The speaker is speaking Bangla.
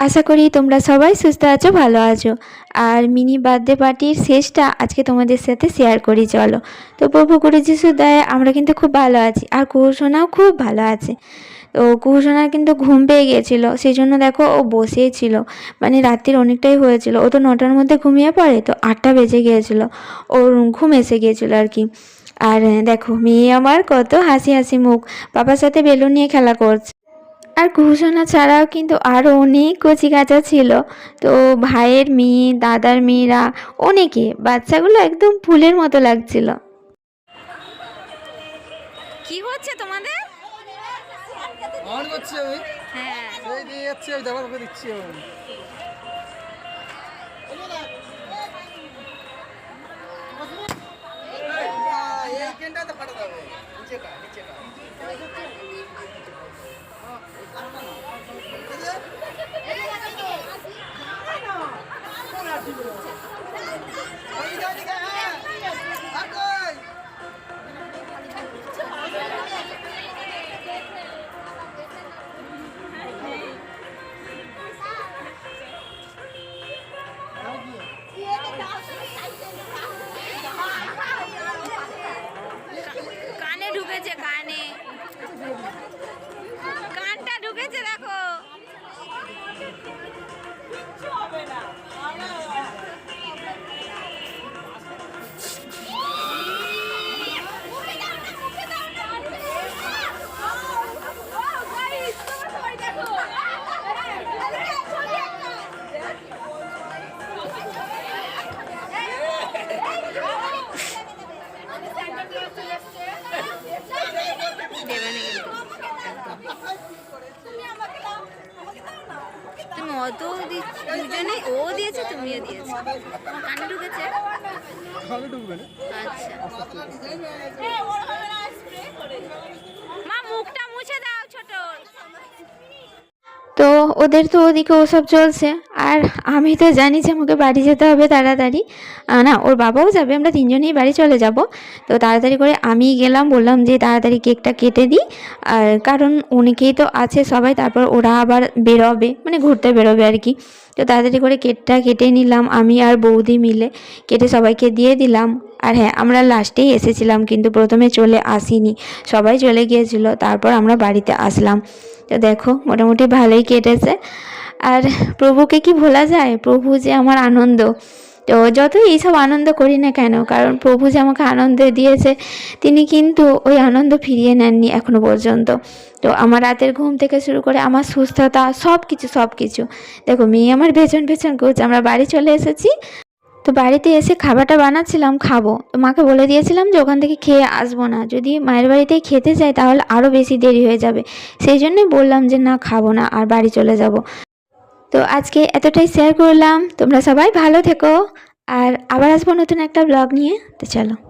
আশা করি তোমরা সবাই সুস্থ আছো, ভালো আছো। আর মিনি বার্থডে পার্টির শেষটা আজকে তোমাদের সাথে শেয়ার করি, চলো। তো প্রভু গুরু যিশুর দয়ায় আমরা কিন্তু খুব ভালো আছি। আর কুহুসোনাও খুব ভালো আছে। তো কুহুসোনার কিন্তু ঘুম পেয়ে গিয়েছিল সেই জন্য দেখো ও বসেই ছিল মানে রাত্রির অনেকটাই হয়েছিল। ও তো নটার মধ্যে ঘুমিয়ে পড়ে, তো আটটা বেজে গিয়েছিল। ওর ঘুম এসে গিয়েছিল আর কি। আর দেখো, মেয়ে আমার কত হাসি হাসি মুখ। বাবার সাথে বেলুন নিয়ে খেলা করছে। আর ঘোষণা ছাড়াও কিন্তু আরও অনেক কচি কাঁচা ছিল। তো ভাইয়ের মেয়ে দাদার মেয়েরা অনেকে বাচ্চাগুলো একদম ফুলের মতো লাগছিল। কি হচ্ছে তোমাদের? অন করছি ওই হ্যাঁ। সেই দিয়ে যাচ্ছি ওই দাবার করে দিচ্ছি ঢুকেছে কানে। কানটা ঢুকেছে দেখো। দুজনে ও দিয়েছে তুমিও দিয়েছ। তোমার কানে ঢুকেছে? আমি ঢুকবে না। আচ্ছা। মা মুখটা মুছে দাও ছোট। ওদের তো ওদিকে ওসব চলছে। আর আমি তো জানি যে আমাকে বাড়ি যেতে হবে তাড়াতাড়ি। না, ওর বাবাও যাবে, আমরা তিনজনেই বাড়ি চলে যাব। তো তাড়াতাড়ি করে আমি গেলাম, বললাম যে তাড়াতাড়ি কেকটা কেটে দিই। আর কারণ অনেকেই তো আছে সবাই, তারপর ওরা আবার বেরোবে মানে ঘুরতে বেরোবে আর কি। তো তাড়াতাড়ি করে কেকটা কেটে নিলাম, আমি আর বৌদি মিলে। কেটে সবাইকে দিয়ে দিলাম। আর হ্যাঁ আমরা লাস্টেই এসেছিলাম, কিন্তু প্রথমে চলে আসিনি। সবাই চলে গিয়েছিল, তারপর আমরা বাড়িতে আসলাম। তো দেখো, মোটামুটি ভালোই কেটেছে। আর প্রভুকে কি ভোলা যায়? প্রভু যে আমার আনন্দ। তো যতই এইসব আনন্দ করি না কেন, কারণ প্রভু যে আমাকে আনন্দ দিয়েছে, তিনি কিন্তু ওই আনন্দ ফিরিয়ে নেননি এখনও পর্যন্ত। তো আমার রাতের ঘুম থেকে শুরু করে আমার সুস্থতা সব কিছু সব কিছু দেখো, মেয়ে আমার পেছন পেছন করছে আমরা বাড়ি চলে এসেছি। তো বাড়িতে এসে খাবারটা বানাচ্ছিলাম, খাব। তো মাকে বলে দিয়েছিলাম যে ওখান থেকে খেয়ে আসব না। যদি মায়ের বাড়িতে খেতে যাই তাহলে আরও বেশি দেরি হয়ে যাবে। সেই জন্যই বললাম যে না, খাব না, আর বাড়ি চলে যাব। তো আজকে এতটাই শেয়ার করলাম। তোমরা সবাই ভালো থেকো। আর আবার আসব নতুন একটা ব্লগ নিয়ে। তো চলো।